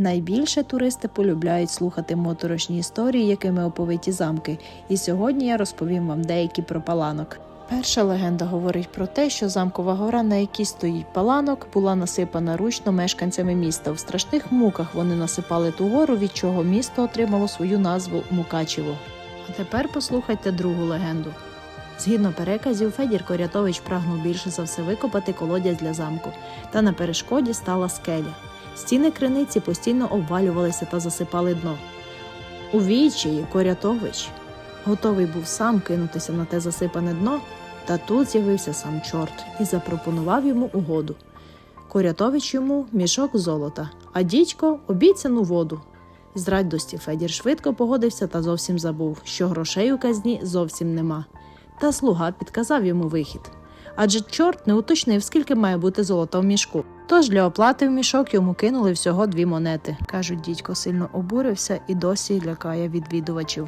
Найбільше туристи полюбляють слухати моторошні історії, якими оповиті замки. І сьогодні я розповім вам деякі про паланок. Перша легенда говорить про те, що замкова гора, на якій стоїть паланок, була насипана ручно мешканцями міста. В страшних муках вони насипали ту гору, від чого місто отримало свою назву Мукачево. А тепер послухайте другу легенду. Згідно переказів, Федір Корятович прагнув більше за все викопати колодязь для замку, та на перешкоді стала скеля. Стіни криниці постійно обвалювалися та засипали дно. У відчаї Корятович готовий був сам кинутися на те засипане дно, та тут з'явився сам чорт і запропонував йому угоду. Корятович йому мішок золота, а дідько обіцяну воду. З радості Федір швидко погодився та зовсім забув, що грошей у казні зовсім нема. Та слуга підказав йому вихід. Адже чорт не уточнив, скільки має бути золота в мішку. Тож для оплати в мішок йому кинули всього дві монети. Кажуть, дідько сильно обурився і досі лякає відвідувачів.